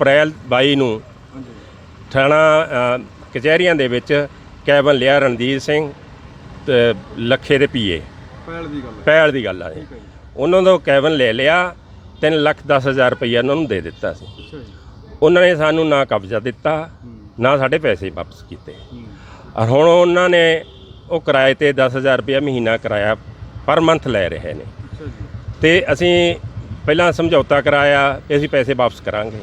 ਅਪ੍ਰੈਲ 22 ਨੂੰ ਥਾਣਾ ਅ, ਕਚਹਿਰੀਆਂ ਦੇ ਵਿੱਚ ਕੈਬਨ ਲਿਆ ਰਣਜੀਤ ਸਿੰਘ ਤੇ ਲੱਖੇ ਦੇ ਪੀਏ। ਪਹਿਲ ਦੀ ਗੱਲ ਹੈ। ਪਹਿਲ ਦੀ ਗੱਲ ਆ ਜੀ ਠੀਕ ਹੈ ਜੀ। ਉਹਨਾਂ ਤੋਂ ਕੈਬਨ ਲੈ ਲਿਆ 3 ਲੱਖ 10 ਹਜ਼ਾਰ ਰੁਪਈਆ ਉਹਨਾਂ ਨੂੰ ਦੇ ਦਿੱਤਾ ਸੀ। ਅੱਛਾ ਜੀ। ਉਹਨਾਂ ਨੇ ਸਾਨੂੰ ਨਾ ਕਬਜ਼ਾ ਦਿੱਤਾ ਨਾ ਸਾਡੇ ਪੈਸੇ ਵਾਪਸ ਕੀਤੇ। ਹੂੰ। ਔਰ ਹੁਣ ਉਹਨਾਂ ਨੇ ਉਹ ਕਿਰਾਏ ਤੇ 10000 ਰੁਪਇਆ ਮਹੀਨਾ ਕਿਰਾਇਆ ਪਰ ਮੰਥ ਲੈ ਰਹੇ ਨੇ। ਅੱਛਾ ਜੀ। ਤੇ ਅਸੀਂ ਪਹਿਲਾਂ ਸਮਝੌਤਾ ਕਰਾਇਆ ਕਿ ਅਸੀਂ ਪੈਸੇ ਵਾਪਸ ਕਰਾਂਗੇ।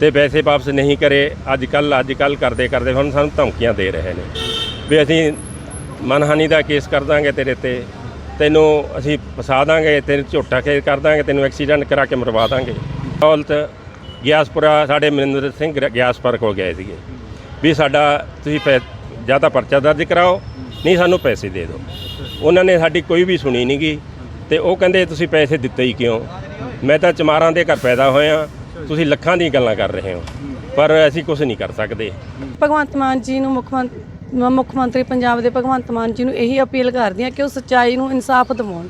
ਤੇ ਪੈਸੇ ਵਾਪਸ ਨਹੀਂ ਕਰੇ ਅੱਜ ਕੱਲ ਅੱਜ ਕੱਲ ਕਰਦੇ ਕਰਦੇ ਹੁਣ ਸਾਨੂੰ ਧਮਕੀਆਂ ਦੇ ਰਹੇ ਨੇ। ਵੀ ਅਸੀਂ ਮਨਹਾਨੀ ਦਾ ਕੇਸ ਕਰ ਦਾਂਗੇ ਤੇਰੇ ਤੇ, ਤੈਨੂੰ ਅਸੀਂ ਫਸਾ ਦਾਂਗੇ, ਤੈਨੂੰ ਝੋਟਾ ਕੇਸ ਕਰ ਦਾਂਗੇ, ਤੈਨੂੰ ਐਕਸੀਡੈਂਟ ਕਰਾ ਕੇ ਮਰਵਾ ਦਾਂਗੇ। ਦੌਲਤ ਗਿਆਸਪੁਰਾ, ਸਾਡੇ ਮਨਿੰਦਰ ਸਿੰਘ ਰ- ਗਿਆਸਪੁਰ ਕੋਲ ਗਏ ਸੀਗੇ। ਵੀ ਸਾਡਾ ਤੁਸੀਂ ਪੈ, ਜਾਂ ਤਾਂ ਪਰਚਾ ਦਰਜ ਕਰਾਓ, ਨਹੀਂ ਸਾਨੂੰ ਪੈਸੇ ਦੇ ਦਿਓ। ਉਹਨਾਂ ਨੇ ਸਾਡੀ ਕੋਈ ਵੀ ਸੁਣੀ ਨਹੀਂ ਗੀ ਤੇ ਉਹ ਕਹਿੰਦੇ ਤੁਸੀਂ ਪੈਸੇ ਦਿੱਤੇ ਹੀ ਕਿਉਂ? ਮੈਂ ਤਾਂ ਚਮਾਰਾਂ ਦੇ ਘਰ ਪੈਦਾ ਹੋਇਆ। ਤੁਸੀਂ ਲੱਖਾਂ ਦੀ ਗੱਲਾਂ ਕਰ ਰਹੇ ਹੋ। ਪਰ ਅਸੀਂ ਕੁਝ ਨਹੀਂ ਕਰ ਸਕਦੇ। ਭਗਵੰਤ ਮਾਨ ਜੀ ਨੂੰ ਮੁੱਖ ਮੰਤ- ਮ- ਮੁੱਖ ਮੰਤਰੀ ਪੰਜਾਬ ਦੇ ਭਗਵੰਤ ਮਾਨ ਜੀ ਨੂੰ ਇਹੀ ਅਪੀਲ ਕਰਦੀ ਹਾਂ ਕਿ ਉਹ ਸੱਚਾਈ ਨੂੰ ਇਨਸਾਫ ਦਿਵਾਉਣ।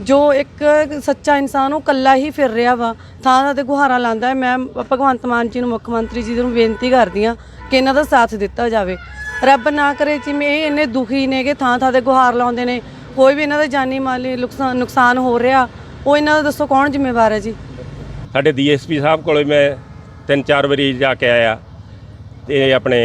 ਜੋ ਇੱਕ ਸੱਚਾ ਇਨਸਾਨ ਉਹ ਕੱਲਾ ਹੀ ਫਿਰ ਰਿਹਾ ਵਾ ਥਾਂ ਥਾਂ ਤੇ ਗੁਹਾਰਾ ਲਾਉਂਦਾ ਹੈ। ਮੈਂ ਭਗਵੰਤ ਮਾਨ ਜੀ ਨੂੰ ਮੁੱਖ ਮੰਤਰੀ ਜੀ ਨੂੰ ਬੇਨਤੀ ਕਰਦੀ ਹਾਂ ਕਿ ਇਹਨਾਂ ਦਾ ਸਾਥ ਦਿੱਤਾ ਜਾਵੇ। ਰੱਬ ਨਾ ਕਰੇ ਜਿਵੇਂ ਇਹ ਇੰਨੇ ਦੁਖੀ ਨੇ ਕਿ ਥਾਂ ਥਾਂ ਤੇ ਗੁਹਾਰ ਲਾਉਂਦੇ ਨੇ। ਕੋਈ ਵੀ ਇਹਨਾਂ ਦਾ ਜਾਨੀ ਮਾਲੀ ਨੁਕਸਾਨ ਨੁਕਸਾਨ ਹੋ ਰਿਹਾ, ਉਹ ਇਹਨਾਂ ਦਾ ਦੱਸੋ ਕੌਣ ਜ਼ਿੰਮੇਵਾਰ ਹੈ ਜੀ? ਸਾਡੇ ਡੀਐਸਪੀ ਸਾਹਿਬ ਕੋਲੇ ਮੈਂ ਤਿੰਨ ਚਾਰ ਵਾਰੀ ਜਾ ਕੇ ਆਇਆ। ਤੇ ਆਪਣੇ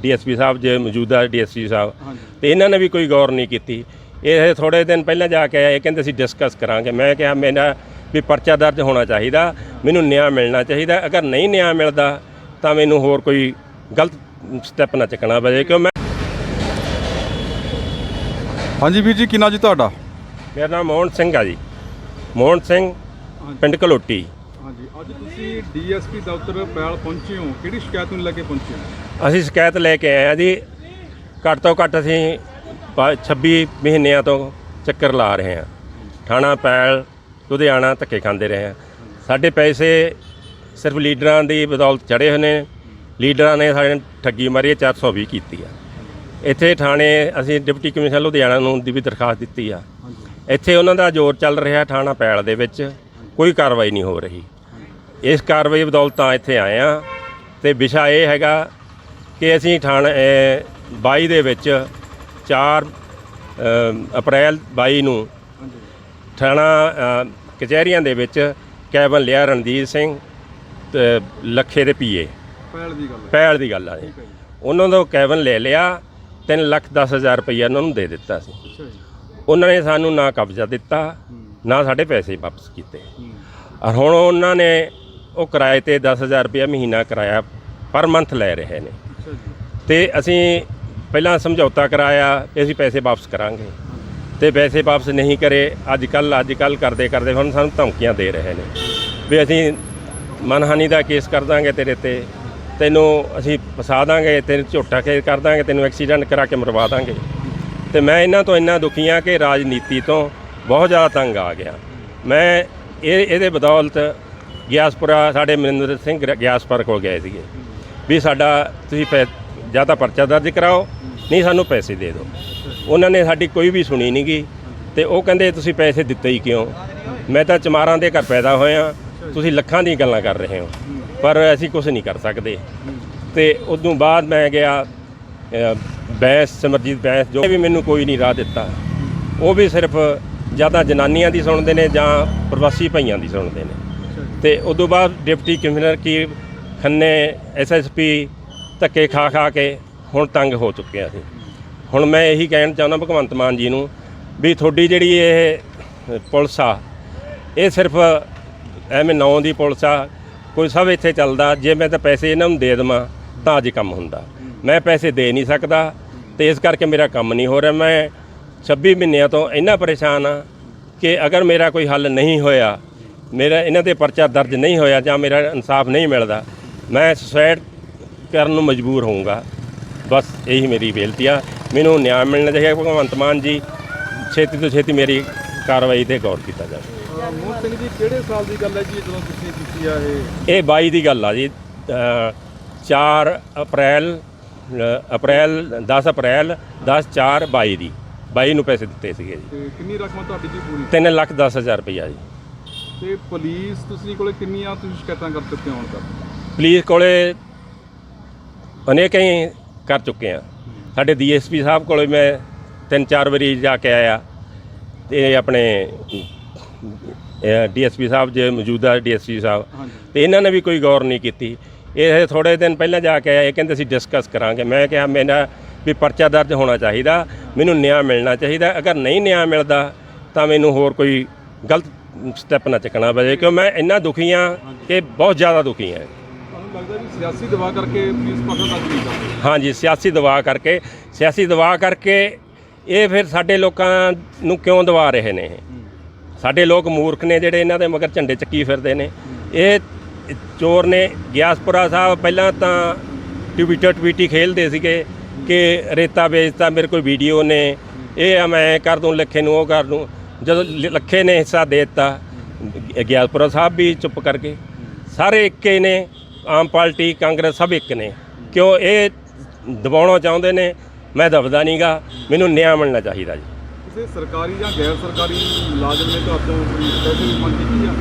ਡੀਐਸਪੀ ਸਾਹਿਬ ਜੇ ਮੌਜੂਦਾ ਡੀਐਸਪੀ ਸਾਹਿਬ ਤੇ ਇਹਨਾਂ ਨੇ ਵੀ ਕੋਈ ਗੌਰ ਨਹੀਂ ਕੀਤੀ। ਇਹ ਥੋੜੇ ਦਿਨ ਪਹਿਲਾਂ ਜਾ ਕੇ ਆਏ ਕਹਿੰਦੇ ਅਸੀਂ ਡਿਸਕਸ ਕਰਾਂਗੇ। ਮੈਂ ਕਿਹਾ ਮੇਰਾ ਵੀ ਪਰਚਾ ਦਰਜ ਹੋਣਾ ਚਾਹੀਦਾ ਮੈਨੂੰ ਨਿਆਂ ਮਿਲਣਾ ਚਾਹੀਦਾ। ਅਗਰ ਨਹੀਂ ਨਿਆਂ ਮਿਲਦਾ ਤਾਂ ਮੈਨੂੰ ਹੋਰ ਕੋਈ ਗਲਤ ਸਟੈਪ ਨਾ ਚੱਕਣਾ ਪਵੇ ਕਿਉਂ ਮੈਂ ਹਾਂਜੀ ਵੀਰ ਜੀ ਕਿੰਨਾ ਜੀ ਤੁਹਾਡਾ? ਮੇਰਾ ਨਾਮ ਮੋਹਨ ਸਿੰਘ ਆ ਜੀ। ਮੋਹਨ ਸਿੰਘ ਪਿੰਡ ਕਲੋਟੀ ਹਾਂਜੀ ਅੱਜ ਤੁਸੀਂ ਡੀਐਸਪੀ ਦਫ਼ਤਰ ਪੈਲ ਪਹੁੰਚੇ ਹੋ। ਕਿਹੜੀ ਸ਼ਿਕਾਇਤ ਨੂੰ ਲੈ ਕੇ ਪਹੁੰਚੇ ਹੋ? ਅਸੀਂ ਸ਼ਿਕਾਇਤ ਲੈ ਕੇ ਆਏ ਆ ਜੀ। ਘੱਟ ਤੋਂ ਘੱਟ ਅਸੀਂ ਪਾ- 26 ਮਹੀਨਿਆਂ ਤੋਂ ਚੱਕਰ ਲਾ ਰਹੇ ਹਾਂ। ਥਾਣਾ ਪੈਲ ਲੁਧਿਆਣਾ ਧੱਕੇ ਖਾਂਦੇ ਰਹੇ ਹਾਂ। ਸਾਡੇ ਪੈਸੇ ਸਿਰਫ ਲੀਡਰਾਂ ਦੀ ਬਦੌਲਤ ਚੜੇ ਹੋਏ ਨੇ। ਲੀਡਰਾਂ ਨੇ ਸਾਡੇ ਨਾਲ ਠੱਗੀ ਮਾਰੀ ਹੈ, 420 ਕੀਤੀ ਆ। ਇੱਥੇ ਥਾਣੇ ਅਸੀਂ ਡਿਪਟੀ ਕਮਿਸ਼ਨਰ ਲੁਧਿਆਣਾ ਨੂੰ ਦੀ ਵੀ ਦਰਖਾਸਤ ਦਿੱਤੀ ਆ। ਇੱਥੇ ਉਹਨਾਂ ਦਾ ਜ਼ੋਰ ਚੱਲ ਰਿਹਾ ਥਾਣਾ ਪੈਲ ਦੇ ਵਿੱਚ। ਕੋਈ ਕਾਰਵਾਈ ਨਹੀਂ ਹੋ ਰਹੀ। ਇਸ ਕਾਰਵਾਈ ਬਦੌਲਤ ਤਾਂ ਇੱਥੇ ਆਏ ਆ ਤੇ ਵਿਸ਼ਾ ਇਹ ਹੈਗਾ ਕਿ ਅਸੀਂ ਥਾਣਾ ਅਹ, 22 ਦੇ ਵਿੱਚ 4 ਅਪ੍ਰੈਲ 22 ਨੂੰ ਥਾਣਾ ਕਚਹਿਰੀਆਂ ਦੇ ਵਿੱਚ ਕੈਬਨ ਲਿਆ ਰਣਜੀਤ ਸਿੰਘ ਤੇ ਲੱਖੇ ਦੇ ਪੀਏ। ਪਹਿਲ ਦੀ ਗੱਲ ਪਹਿਲ ਦੀ ਗੱਲ ਆ ਜੀ। ਉਹਨਾਂ ਤੋਂ ਕੈਬਨ ਲੈ ਲਿਆ 3 ਲੱਖ 10 ਹਜ਼ਾਰ ਰੁਪਈਆ ਉਹਨਾਂ ਨੂੰ ਦੇ ਦਿੱਤਾ ਸੀ। ਉਹਨਾਂ ਨੇ ਸਾਨੂੰ ਨਾ ਕਬਜ਼ਾ ਦਿੱਤਾ ਨਾ ਸਾਡੇ ਪੈਸੇ ਵਾਪਸ ਕੀਤੇ। ਔਰ ਹੁਣ ਉਹਨਾਂ ਨੇ ਉਹ ਕਿਰਾਏ ਤੇ 10000 ਰੁਪਇਆ ਮਹੀਨਾ ਕਿਰਾਇਆ ਪਰ ਮੰਥ ਲੈ ਰਹੇ ਨੇ। ਤੇ ਅਸੀਂ ਪਹਿਲਾਂ ਸਮਝੌਤਾ ਕਰਾਇਆ ਕਿ ਅਸੀਂ ਪੈਸੇ ਵਾਪਸ ਕਰਾਂਗੇ। ਤੇ ਪੈਸੇ ਵਾਪਸ ਨਹੀਂ ਕਰੇ ਅੱਜ ਕੱਲ ਅੱਜ ਕੱਲ ਕਰਦੇ ਕਰਦੇ ਹੁਣ ਸਾਨੂੰ ਧਮਕੀਆਂ ਦੇ ਰਹੇ ਨੇ ਵੀ ਅਸੀਂ ਮਨਹਾਨੀ ਦਾ ਕੇਸ ਕਰ ਦਾਂਗੇ ਤੇਰੇ ਤੇ ਤੈਨੂੰ ਅਸੀਂ ਫਸਾ ਦਾਂਗੇ ਤੈਨੂੰ ਝੋਟਾ ਕੇਸ ਕਰ ਦਾਂਗੇ ਤੈਨੂੰ ਐਕਸੀਡੈਂਟ ਕਰਾ ਕੇ ਮਰਵਾ ਦਾਂਗੇ। ਤੇ ਮੈਂ ਇਹਨਾਂ ਤੋਂ ਇੰਨਾ ਦੁਖੀ ਹਾਂ ਕਿ ਰਾਜਨੀਤੀ ਤੋਂ ਬਹੁਤ ਜ਼ਿਆਦਾ ਤੰਗ ਆ ਗਿਆ। ਮੈਂ ਇਹ ਇਹਦੇ ਬਦੌਲਤ ਗਿਆਸਪੁਰਾ ਸਾਡੇ ਮਨਿੰਦਰ ਸਿੰਘ ਰ- ਗਿਆਸਪੁਰ ਕੋਲ ਗਏ ਸੀਗੇ। ਵੀ ਸਾਡਾ ਤੁਸੀਂ ਪੈ ਜਾਂ ਤਾਂ ਪਰਚਾ ਦਰਜ ਕਰਾਓ ਨਹੀਂ ਸਾਨੂੰ ਪੈਸੇ ਦੇ ਦਿਓ। ਉਹਨਾਂ ਨੇ ਸਾਡੀ ਕੋਈ ਵੀ ਸੁਣੀ ਨਹੀਂ ਗੀ ਤੇ ਉਹ ਕਹਿੰਦੇ ਤੁਸੀਂ ਪੈਸੇ ਦਿੱਤੇ ਹੀ ਕਿਉਂ? ਮੈਂ ਤਾਂ ਚਮਾਰਾਂ ਦੇ ਘਰ ਪੈਦਾ ਹੋਇਆ। ਤੁਸੀਂ ਲੱਖਾਂ ਦੀ ਗੱਲਾਂ ਕਰ ਰਹੇ ਹੋ। ਪਰ ਅਸੀਂ ਕੁਝ ਨਹੀਂ ਕਰ ਸਕਦੇ। ਤੇ ਉਦੋਂ ਬਾਅਦ ਮੈਂ ਗਿਆ ਅ, ਬੈਂਸ ਸਿਮਰਜੀਤ ਬੈਂਸ ਜੋ ਵੀ ਮੈਨੂੰ ਕੋਈ ਨਹੀਂ ਰਾਹ ਦਿੱਤਾ। ਉਹ ਵੀ ਸਿਰਫ ਜਾਂ ਤਾਂ ਜਨਾਨੀਆਂ ਦੀ ਸੁਣਦੇ ਨੇ ਜਾਂ ਪ੍ਰਵਾਸੀ ਭਾਈਆਂ ਦੀ ਸੁਣਦੇ ਨੇ। ਤੇ ਉਦੋਂ ਬਾਅਦ ਡਿਪਟੀ ਕਮਿਸ਼ਨਰ ਕੀ ਖੰਨੇ ਐਸਐਸਪੀ ਧੱਕੇ ਖਾ ਖਾ ਕੇ ਹੁਣ ਤੰਗ ਹੋ ਚੁੱਕੇ ਆ ਅਸੀਂ। ਹੁਣ ਮੈਂ ਇਹੀ ਕਹਿਣਾ ਚਾਹੁੰਦਾ ਭਗਵੰਤ ਮਾਨ ਜੀ ਨੂੰ ਵੀ ਤੁਹਾਡੀ ਜਿਹੜੀ ਇਹ ਪੁਲਿਸ ਆ ਇਹ ਸਿਰਫ ਐਵੇਂ ਨਾਂ ਦੀ ਪੁਲਿਸ ਆ ਕੋਈ ਸਭ ਇੱਥੇ ਚੱਲਦਾ ਜੇ ਮੈਂ ਤਾਂ ਪੈਸੇ ਇਹਨਾਂ ਨੂੰ ਦੇ ਦੇਵਾਂ ਤਾਂ ਅੱਜ ਕੰਮ ਹੁੰਦਾ। ਮੈਂ ਪੈਸੇ ਦੇ ਨਹੀਂ ਸਕਦਾ ਤੇ ਇਸ ਕਰਕੇ ਮੇਰਾ ਕੰਮ ਨਹੀਂ ਹੋ ਰਿਹਾ। ਮੈਂ 26 ਮਹੀਨਿਆਂ ਤੋਂ ਇੰਨਾ ਪਰੇਸ਼ਾਨ ਆ ਕਿ ਅਗਰ ਮੇਰਾ ਕੋਈ ਹੱਲ ਨਹੀਂ ਹੋਇਆ ਮੇਰਾ ਇਹਨਾਂ ਤੇ ਪਰਚਾ ਦਰਜ ਨਹੀਂ ਹੋਇਆ ਜਾਂ ਮੇਰਾ ਇਨਸਾਫ ਨਹੀਂ ਮਿਲਦਾ ਮੈਂ ਸੁਸਾਇਡ ਕਰਨ ਨੂੰ ਮਜਬੂਰ ਹੋਊਂਗਾ। ਬਸ ਇਹੀ ਮੇਰੀ ਬੇਨਤੀ ਆ। ਮੈਨੂੰ ਨਿਆਂ ਮਿਲਣਾ ਚਾਹੀਦਾ ਭਗਵੰਤ ਮਾਨ ਜੀ ਛੇਤੀ ਤੋਂ ਛੇਤੀ ਮੇਰੀ ਕਾਰਵਾਈ ਤੇ ਗੌਰ ਕੀਤਾ ਜਾਵੇ। ਅਹ ਮੋਹਨ ਸਿੰਘ ਜੀ ਕਿਹੜੇ ਸਾਲ ਦੀ ਗੱਲ ਹੈ ਜੀ ਜਦੋਂ ਤੁਸੀਂ ਕੀਤੀ ਆ ਇਹ? ਇਹ 22 ਦੀ ਗੱਲ ਆ ਜੀ। ਅ, 4 ਅਪ੍ਰੈਲ ਅਪ੍ਰੈਲ 10 ਅਪ੍ਰੈਲ 10 4 22 ਦੀ। 22 ਨੂੰ ਪੈਸੇ ਦਿੱਤੇ ਸੀਗੇ ਜੀ। ਤੇ ਕਿੰਨੀ ਰਕਮ ਤੁਹਾਡੀ ਜੀ ਪੂਰੀ? 3 ਲੱਖ 10 ਹਜ਼ਾਰ ਰੁਪਈਆ ਜੀ। ਤੇ ਪੁਲਿਸ ਤੁਸੀਂ ਕੋਲੇ ਕਿੰਨੀਆਂ ਤੁਸੀਂ ਸ਼ਿਕਾਇਤਾਂ ਕਰ ਚੁੱਕੇ ਹੋ ਹੁਣ ਤੱਕ? ਪੁਲਿਸ ਕੋਲੇ ਅਨੇਕਾਂ ਹੀ ਕਰ ਚੁੱਕੇ ਆ ਸਾਡੇ ਡੀਐਸਪੀ ਸਾਹਿਬ ਕੋਲੇ ਮੈਂ ਤਿੰਨ ਚਾਰ ਵਾਰੀ ਜਾ ਕੇ ਆਇਆ। ਤੇ ਆਪਣੇ ਡੀਐਸਪੀ ਸਾਹਿਬ ਜੇ ਮੌਜੂਦਾ ਡੀਐਸਪੀ ਸਾਹਿਬ ਤੇ ਇਹਨਾਂ ਨੇ ਵੀ ਕੋਈ ਗੌਰ ਨਹੀਂ ਕੀਤੀ। ਇਹ ਥੋੜੇ ਦਿਨ ਪਹਿਲਾਂ ਜਾ ਕੇ ਆਏ ਕਹਿੰਦੇ ਅਸੀਂ ਡਿਸਕਸ ਕਰਾਂਗੇ। ਮੈਂ ਕਿਹਾ ਮੇਰਾ ਵੀ ਪਰਚਾ ਦਰਜ ਹੋਣਾ ਚਾਹੀਦਾ ਮੈਨੂੰ ਨਿਆਂ ਮਿਲਣਾ ਚਾਹੀਦਾ। ਅਗਰ ਨਹੀਂ ਨਿਆਂ ਮਿਲਦਾ ਤਾਂ ਮੈਨੂੰ ਹੋਰ ਕੋਈ ਗਲਤ ਸਟੈਪ ਨਾ ਚੱਕਣਾ ਪਵੇ ਕਿਉਂ ਮੈਂ ਇੰਨਾ ਦੁਖੀ ਹਾਂ ਕਿ ਬਹੁਤ ਜ਼ਿਆਦਾ ਦੁਖੀ ਹਾਂ। ਤੁਹਾਨੂੰ ਲੱਗਦਾ ਵੀ ਸਿਆਸੀ ਦਬਾਅ ਕਰਕੇ ਪੁਲਿਸ ਪਕੜ ਤੱਕ ਨਹੀਂ ਕਰਦੀ? ਹਾਂਜੀ ਸਿਆਸੀ ਦਬਾਅ ਕਰਕੇ। ਸਿਆਸੀ ਦਬਾਅ ਕਰਕੇ ਇਹ ਫਿਰ ਸਾਡੇ ਲੋਕਾਂ ਨੂੰ ਕਿਉਂ ਦਬਾ ਰਹੇ ਨੇ? ਸਾਡੇ ਲੋਕ ਮੂਰਖ ਨੇ ਜਿਹੜੇ ਇਹਨਾਂ ਦੇ ਮਗਰ ਝੰਡੇ ਚੱਕੀ ਫਿਰਦੇ ਨੇ। ਇਹ ਚੋਰ ਨੇ ਗਿਆਸਪੁਰਾ ਸਾਹਿਬ ਪਹਿਲਾਂ ਤਾਂ ਟਵਿੱਟਰ ਟਵੀਟੀ ਖੇਲਦੇ ਸੀਗੇ। ਕਿ ਰੇਤਾ ਵੇਚਤਾ ਮੇਰੇ ਕੋਈ ਵੀਡੀਓ ਨੇ। ਇਹ ਆ ਮੈਂ ਕਰ ਦੂੰ ਲੱਖੇ ਨੂੰ ਉਹ ਕਰ ਦੂੰ। ਜਦੋਂ ਲੱਖੇ ਨੇ ਹਿੱਸਾ ਦੇ ਦਿੱਤਾ ਗਿਆਸਪੁਰਾ ਸਾਹਿਬ ਵੀ ਚੁੱਪ ਕਰ ਗਏ। ਸਾਰੇ ਇੱਕੇ ਨੇ ਆਮ ਪਾਰਟੀ ਕਾਂਗਰਸ ਸਭ ਇੱਕ ਨੇ। ਕਿਉਂ ਇਹ ਦਬਾਉਣਾ ਚਾਹੁੰਦੇ ਨੇ? ਮੈਂ ਦਬਦਾ ਨਹੀਂਗਾ। ਮੈਨੂੰ ਨਿਆਂ ਮਿਲਣਾ ਚਾਹੀਦਾ ਜੀ। ਕਿਸੇ ਸਰਕਾਰੀ ਜਾਂ ਗੈਰ ਸਰਕਾਰੀ ਮੁਲਾਜ਼ਮ ਨੇ ਕੋਈ ਪੈਸੇ ਦੀ ਮੰਗ ਕੀਤੀ ਆ?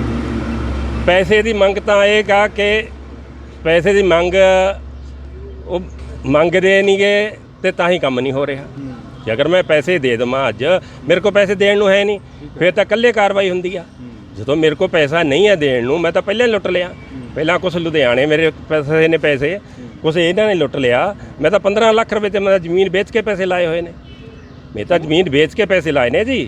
ਪੈਸੇ ਦੀ ਮੰਗ ਤਾਂ ਇਹ ਕਾ ਕਿ ਪੈਸੇ ਦੀ ਮੰਗ ਉਹ ਮੰਗਦੇ ਨਹੀਂਗੇ ਤੇ ਤਾਂ ਹੀ ਕੰਮ ਨਹੀਂ ਹੋ ਰਿਹਾ। ਜੇ ਅਗਰ ਮੈਂ ਪੈਸੇ ਦੇ ਦਵਾਂ ਅੱਜ ਮੇਰੇ ਕੋਲ ਪੈਸੇ ਦੇਣ ਨੂੰ ਹੈ ਨਹੀਂ ਫਿਰ ਤਾਂ ਇਕੱਲੇ ਕਾਰਵਾਈ ਹੁੰਦੀ ਆ। ਜਦੋਂ ਮੇਰੇ ਕੋਲ ਪੈਸਾ ਨਹੀਂ ਹੈ ਦੇਣ ਨੂੰ ਮੈਂ ਤਾਂ ਪਹਿਲਾਂ ਲੁੱਟ ਲਿਆ। ਪਹਿਲਾਂ ਕੁਝ ਲੁਧਿਆਣੇ ਮੇਰੇ ਪੈਸੇ ਨੇ ਪੈਸੇ ਕੁਝ ਇਹਨਾਂ ਨੇ ਲੁੱਟ ਲਿਆ। ਮੈਂ ਤਾਂ 15 ਲੱਖ ਰੁਪਏ ਤੇ ਮੈਂ ਜ਼ਮੀਨ ਵੇਚ ਕੇ ਪੈਸੇ ਲਾਏ ਹੋਏ ਨੇ। ਮੈਂ ਤਾਂ ਜ਼ਮੀਨ ਵੇਚ ਕੇ ਪੈਸੇ ਲਾਏ ਨੇ ਜੀ।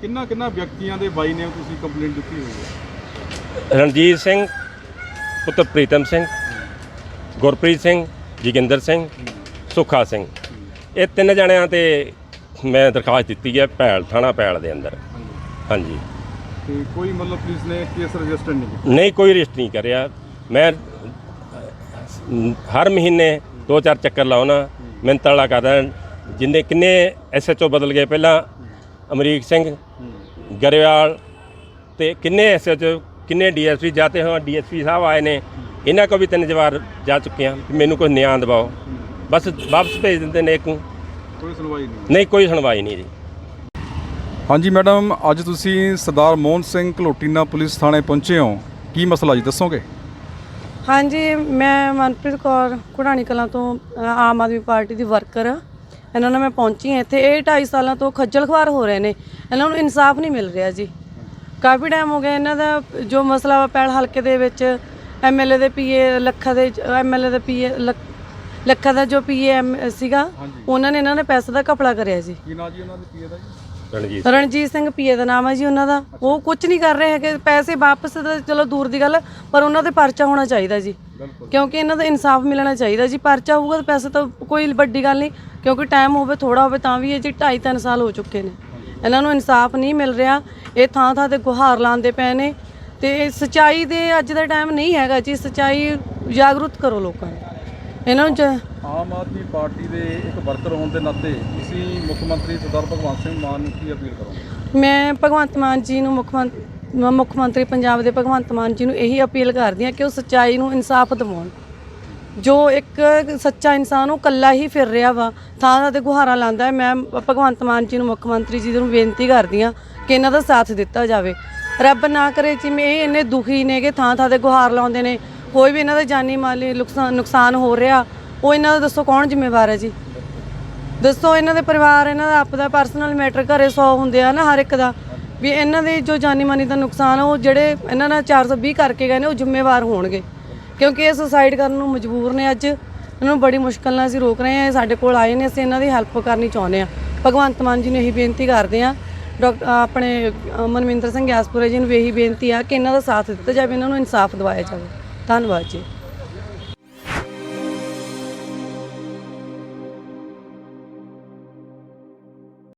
ਕਿੰਨਾ ਕਿੰਨਾ ਵਿਅਕਤੀਆਂ ਦੇ ਬਾਈ ਨੇ ਤੁਸੀਂ ਕੰਪਲੇਂਟ ਦਿੱਤੀ ਹੋਈ ਹੈ? ਰਣਜੀਤ ਸਿੰਘ ਪੁੱਤਰ ਪ੍ਰੀਤਮ ਸਿੰਘ ਗੁਰਪ੍ਰੀਤ ਸਿੰਘ ਜੋਗਿੰਦਰ ਸਿੰਘ ਸੁਖਾ ਸਿੰਘ। ਇਹ ਤਿੰਨ ਜਣਿਆਂ ਤੇ ਮੈਂ ਦਰਖਾਸਤ ਦਿੱਤੀ ਹੈ ਭੈਲ ਥਾਣਾ ਭੈਲ ਦੇ ਅੰਦਰ। ਹਾਂਜੀ। ਤੇ ਕੋਈ ਮਤਲਬ ਪੁਲਿਸ ਨੇ ਕੇਸ ਰਜਿਸਟਰ ਨਹੀਂ ਕੀਤਾ? ਨਹੀਂ ਕੋਈ ਰਿਸ਼ਟ ਨਹੀਂ ਕਰਿਆ। ਮੈਂ ਹਰ ਮਹੀਨੇ ਦੋ ਚਾਰ ਚੱਕਰ ਲਾਉਣਾ। ਮਿਹਨਤ ਵਾਲਾ ਕਰਦਾ। ਜਿੰਨੇ ਕਿੰਨੇ ਐਸਐਚਓ ਬਦਲ ਗਏ ਪਹਿਲਾਂ ਅਮਰੀਕ ਸਿੰਘ ਗਰੇਵਾਲ ਤੇ ਕਿੰਨੇ ਐਸਐਚਓ ਕਿੰਨੇ ਡੀਐਸਪੀ ਜਾਤੇ ਹਾਂ ਡੀਐਸਪੀ ਸਾਹਿਬ ਆਏ ਨੇ ਇਹਨਾਂ ਕੋ ਵੀ ਤਿੰਨ ਵਾਰ ਜਾ ਚੁੱਕੇ ਹਾਂ ਵੀ ਮੈਨੂੰ ਕੋਈ ਨਿਆਂ ਦਿਵਾਓ। ਬਸ ਵਾਪਸ ਭੇਜ ਦਿੰਦੇ ਨੇ ਇੱਕ। ਨੂੰ ਕੋਈ ਸੁਣਵਾਈ ਨਹੀਂ। ਨਹੀਂ ਕੋਈ ਸੁਣਵਾਈ ਨਹੀਂ ਜੀ। ਹਾਂਜੀ ਮੈਡਮ ਅੱਜ ਤੁਸੀਂ ਸਰਦਾਰ ਮੋਹਨ ਸਿੰਘ ਕਲੋਟੀਨਾ ਪੁਲਿਸ ਥਾਣੇ ਪਹੁੰਚੇ ਹੋ। ਕੀ ਮਸਲਾ ਜੀ ਦੱਸੋਗੇ? ਹਾਂਜੀ ਮੈਂ ਮਨਪ੍ਰੀਤ ਕੌਰ ਕੁੜਾਣੀ ਕਲਾਂ ਤੋਂ ਅ, ਆਮ ਆਦਮੀ ਪਾਰਟੀ ਦੀ ਵਰਕਰ ਆ ਇਹਨਾਂ ਨਾਲ ਮੈਂ ਪਹੁੰਚੀ ਹਾਂ ਇੱਥੇ। ਇਹ 2.5 ਸਾਲਾਂ ਤੋਂ ਖੱਜਲ ਖੁਆਰ ਹੋ ਰਹੇ ਨੇ। ਇਹਨਾਂ ਨੂੰ ਇਨਸਾਫ ਨਹੀਂ ਮਿਲ ਰਿਹਾ ਜੀ। ਕਾਫੀ ਟਾਈਮ ਹੋ ਗਿਆ ਇਹਨਾਂ ਦਾ ਜੋ ਮਸਲਾ ਵਾ ਪੈਲ ਹਲਕੇ ਦੇ ਵਿੱਚ ਐਮਐਲਏ ਦੇ ਪੀਏ ਲੱਖਾ ਦੇ ਐਮਐਲਏ ਦੇ ਪੀਏ ਲੱਖਾ ਦਾ ਜੋ ਪੀਏ ਸੀਗਾ ਉਹਨਾਂ ਨੇ ਇਹਨਾਂ ਨੇ ਪੈਸੇ ਦਾ ਘਪਲਾ ਕਰਿਆ ਜੀ। ਕੀ ਨਾਂ ਜੀ ਉਹਨਾਂ ਦੇ ਪੀਏ ਦਾ ਜੀ? ਰਣਜੀਤ ਰਣਜੀਤ ਸਿੰਘ ਪੀਏ ਦਾ ਨਾਮ ਹੈ ਜੀ ਉਹਨਾਂ ਦਾ। ਉਹ ਕੁਝ ਨਹੀਂ ਕਰ ਰਹੇ ਹੈਗੇ ਪੈਸੇ ਵਾਪਸ ਤਾਂ ਚਲੋ ਦੂਰ ਦੀ ਗੱਲ ਪਰ ਉਹਨਾਂ ਤੇ ਪਰਚਾ ਹੋਣਾ ਚਾਹੀਦਾ ਜੀ। ਕਿਉਂਕਿ ਇਹਨਾਂ ਦਾ ਇਨਸਾਫ ਮਿਲਣਾ ਚਾਹੀਦਾ ਜੀ। ਪਰਚਾ ਹੋਊਗਾ ਤਾਂ ਪੈਸੇ ਤਾਂ ਕੋਈ ਵੱਡੀ ਗੱਲ ਨਹੀਂ ਕਿਉਂਕਿ ਟਾਈਮ ਹੋਵੇ ਥੋੜਾ ਹੋਵੇ ਤਾਂ ਵੀ ਇਹ ਜੀ 2.5 3 ਸਾਲ ਹੋ ਚੁੱਕੇ ਨੇ। ਇਹਨਾਂ ਨੂੰ ਇਨਸਾਫ ਨਹੀਂ ਮਿਲ ਰਿਹਾ। ਇਹ ਥਾਂ ਥਾਂ ਤੇ ਗੁਹਾਰ ਲਾਉਂਦੇ ਪਏ ਨੇ। ਤੇ ਸਚਾਈ ਦੇ ਅੱਜ ਦਾ ਟਾਈਮ ਨਹੀਂ ਹੈਗਾ ਜੀ ਸਚਾਈ ਜਾਗਰੂਕ ਕਰੋ ਲੋਕਾਂ ਨੂੰ। ਇਹਨਾਂ ਨੂੰ ਜ- ਆਮ ਆਦਮੀ ਪਾਰਟੀ ਦੇ ਇੱਕ ਵਰਕਰ ਹੋਣ ਦੇ ਨਾਤੇ ਤੁਸੀਂ ਮੁੱਖ ਮੰਤਰੀ ਸਰਦਾਰ ਭਗਵੰਤ ਸਿੰਘ ਮਾਨ ਨੂੰ ਕੀ ਅਪੀਲ ਕਰੋਗੇ? ਮੈਂ ਭਗਵੰਤ ਮਾਨ ਜੀ ਨੂੰ ਮੁੱਖ ਮੰਤਰੀ ਮੁੱਖ ਮੰਤਰੀ ਪੰਜਾਬ ਦੇ ਭਗਵੰਤ ਮਾਨ ਜੀ ਨੂੰ ਇਹੀ ਅਪੀਲ ਕਰਦੀ ਹਾਂ ਕਿ ਉਹ ਸੱਚਾਈ ਨੂੰ ਇਨਸਾਫ ਦਿਵਾਉਣ। ਜੋ ਇੱਕ ਸੱਚਾ ਇਨਸਾਨ ਉਹ ਕੱਲਾ ਹੀ ਫਿਰ ਰਿਹਾ ਵਾ ਥਾਂ ਥਾਂ ਤੇ ਗੁਹਾਰਾ ਲਾਉਂਦਾ ਹੈ। ਮੈਂ ਭਗਵੰਤ ਮਾਨ ਜੀ ਨੂੰ ਮੁੱਖ ਮੰਤਰੀ ਜੀ ਨੂੰ ਬੇਨਤੀ ਕਰਦੀ ਹਾਂ ਕਿ ਇਹਨਾਂ ਦਾ ਸਾਥ ਦਿੱਤਾ ਜਾਵੇ। ਰੱਬ ਨਾ ਕਰੇ ਜਿਵੇਂ ਇਹ ਇੰਨੇ ਦੁਖੀ ਨੇ ਕਿ ਥਾਂ ਥਾਂ ਤੇ ਗੁਹਾਰ ਲਾਉਂਦੇ ਨੇ। ਕੋਈ ਵੀ ਇਹਨਾਂ ਦਾ ਜਾਨੀ ਮਾਲੀ ਨੁਕਸਾਨ ਨੁਕਸਾਨ ਹੋ ਰਿਹਾ। ਉਹ ਇਹਨਾਂ ਦਾ ਦੱਸੋ ਕੌਣ ਜ਼ਿੰਮੇਵਾਰ ਹੈ ਜੀ? ਦੱਸੋ ਇਹਨਾਂ ਦੇ ਪਰਿਵਾਰ, ਇਹਨਾਂ ਦਾ ਆਪਦਾ ਪਰਸਨਲ ਮੈਟਰ ਘਰੇ 100 ਹੁੰਦੇ ਆ ਨਾ ਹਰ ਇੱਕ ਦਾ। ਵੀ ਇਹਨਾਂ ਦੇ ਜੋ ਜਾਨੀ ਮਾਨੀ ਦਾ ਨੁਕਸਾਨ ਆ, ਉਹ ਜਿਹੜੇ ਇਹਨਾਂ ਨਾਲ 420 ਕਰਕੇ ਗਏ ਨੇ, ਉਹ ਜ਼ਿੰਮੇਵਾਰ ਹੋਣਗੇ। ਕਿਉਂਕਿ ਇਹ ਸੁਸਾਈਡ ਕਰਨ ਨੂੰ ਮਜਬੂਰ ਨੇ ਅੱਜ। ਇਹਨਾਂ ਨੂੰ ਬੜੀ ਮੁਸ਼ਕਲ ਨਾਲ ਅਸੀਂ ਰੋਕ ਰਹੇ ਹਾਂ ਸਾਡੇ ਕੋਲ ਆਏ ਨੇ, ਅਸੀਂ ਇਹਨਾਂ ਦੀ ਹੈਲਪ ਕਰਨੀ ਚਾਹੁੰਦੇ ਆ ਭਗਵੰਤ ਮਾਨ ਜੀ ਨੂੰ ਇਹੀ ਬੇਨਤੀ ਕਰਦੇ ਆ ਆਪਣੇ ਮਨਵਿੰਦਰ ਸਿੰਘ ਗਿਆਸਪੁਰੇ ਜੀ ਨੂੰ ਇਹੀ ਬੇਨਤੀ ਆ ਕਿ ਇਹਨਾਂ ਦਾ ਸਾਥ ਦਿੱਤਾ ਜਾਵੇ, ਇਹਨਾਂ ਨੂੰ ਇਨਸਾਫ ਦਿਵਾਇਆ ਜਾਵੇ। ਧੰਨਵਾਦ ਜੀ।